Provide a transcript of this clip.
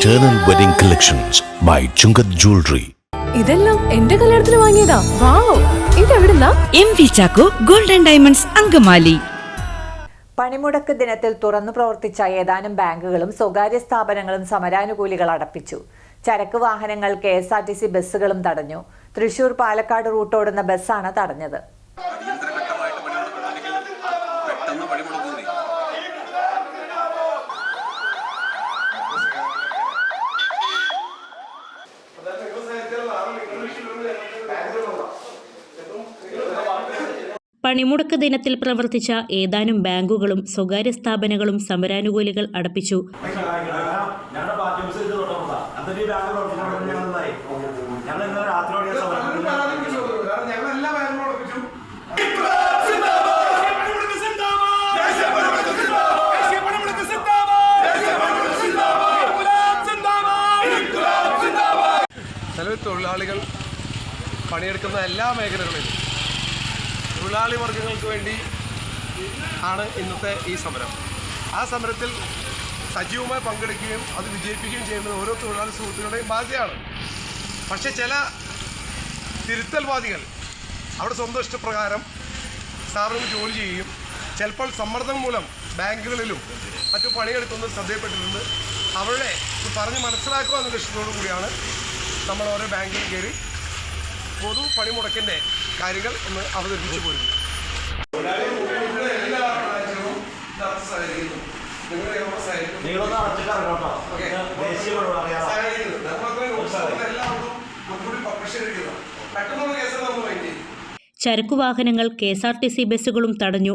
Eternal Wedding Collections by Chungat Jewelry. ഇതെല്ലാം എന്റെ കല്യാണത്തിന് വാങ്ങിയതാ. Wow ഇതെവിടുന്നാ? M V Chacko golden diamonds Angamaly. പണിമുടക്ക് ദിനത്തിൽ തുറന്നു പ്രവർത്തിച്ച ഏതാനും ബാങ്കുകളും സ്വകാര്യ സ്ഥാപനങ്ങളും സമരാനുകൂലികൾ അടപ്പിച്ചു. ചരക്ക് വാഹനങ്ങൾ K S R T C ബസ്സുകളും തടഞ്ഞു. തൃശൂർ പാലക്കാട് റൂട്ടോടുന്ന ബസ്സാണ് തടഞ്ഞത്. പെട്ടെന്ന് പണിമുടക്കുന്നേ പണിമുടക്ക് ദിനത്തിൽ പ്രവർത്തിച്ച ഏതാനും ബാങ്കുകളും സ്വകാര്യ സ്ഥാപനങ്ങളും സമരാനുകൂലികൾ അടപ്പിച്ചു. തൊഴിലാളികൾ പണിയെടുക്കുന്ന എല്ലാ മേഖലകളിലും തൊഴിലാളി വർഗങ്ങൾക്ക് വേണ്ടി ആണ് ഇന്നത്തെ ഈ സമരം. ആ സമരത്തിൽ സജീവമായി പങ്കെടുക്കുകയും അത് വിജയിപ്പിക്കുകയും ചെയ്യുന്നത് ഓരോ തൊഴിലാളി സുഹൃത്തുക്കളുടെയും ബാധ്യതയാണ്. പക്ഷേ ചില തിരുത്തൽവാദികൾ അവിടെ സ്വന്തം ഇഷ്ടപ്രകാരം സ്ഥാപനങ്ങൾ ജോലി ചെയ്യുകയും ചിലപ്പോൾ സമ്മർദ്ദം മൂലം ബാങ്കുകളിലും മറ്റു പണിയെടുക്കുന്നത് ശ്രദ്ധയപ്പെട്ടിട്ടുണ്ട് അവരുടെ ഇത് പറഞ്ഞ് മനസ്സിലാക്കുക എന്ന ലക്ഷ്യത്തോടു കൂടിയാണ് നമ്മൾ ഓരോ ബാങ്കിൽ കയറി പൊതു പണിമുടക്കിന്റെ കാര്യങ്ങൾ ഒന്ന് അവതരിപ്പിച്ചു പോരുന്നു. നിങ്ങളൊന്ന് അടച്ചിട്ട് ഇറങ്ങോട്ടോ ദേശീയ അറിയാം പെട്ടെന്നുള്ള കേസ് നമ്മൾ മൈൻഡ് ചെയ്യും. ചരക്കു വാഹനങ്ങൾ K S R T C ബസ്സുകളും തടഞ്ഞു.